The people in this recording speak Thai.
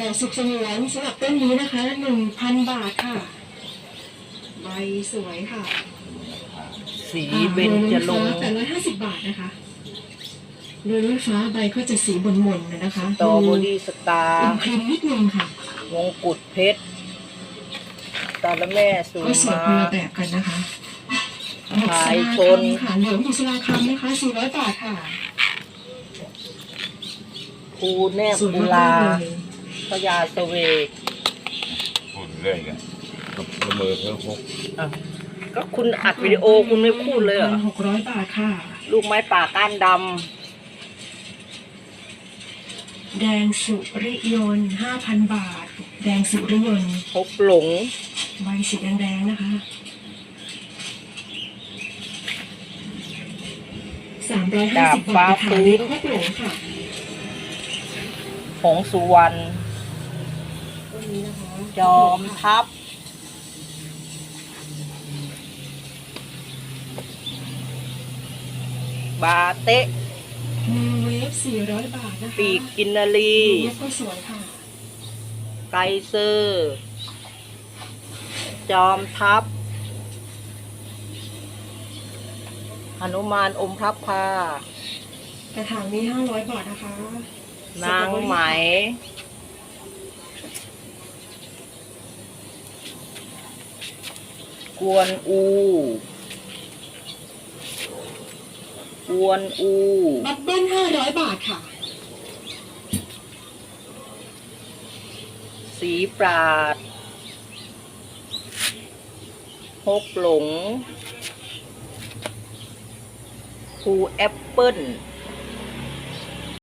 แก่สุขสงวนสำหรับต้นนี้นะคะหนึ่งพันบาทค่ะ ใบสวยค่ะสีเบญจลงค์แปดร้อยห้าสิบบาทนะคะเรือรถไฟฟ้าใบก็จะสีบนๆนะนะคะตอโบดี้สตาอิร์นครีมนิดนึงค่ะมงกุฎเพชรตาละแม่สูก็งสวยมาคนละแบบกันนะคะขายชนค่ะเหลืองบุษราคำนะคะสี่ร้อยบาทค่ะภูแนบสวยบุมาลากๆเลย พญาเสเวกพูดเรื่อยกันกับละเมอเพ้อพกอะก็คุณอัดวิดีโอคุณไม่พูดเลยเหรอหกร้อยบาทค่ะ ลูกไม้ป่าก้านดแดงสุริยนต์ห้าพันบาท แดงสุริยนต์ำพบหลง ใบสีแดงๆนะคะสามร้อยห้าสิบบาทค่ะนี่ครบหลงค่ะ ของสุวรรณ ต้นนี้นะคะจอมทัพบาเตะมีเวฟสี่ร้อยบาทนะคะปีกกินนารีเวฟก็สวยค่ะ ไกเซอร์ จอมทัพหนุมานอมพระพากระถางนี้ห้าร้อยบาทนะคะ นางไหม กวนอู กวนอูบับเบิ้ลห้าร้อยบาทค่ะ สีปราดฮกหลงภูแอปเปิ้ล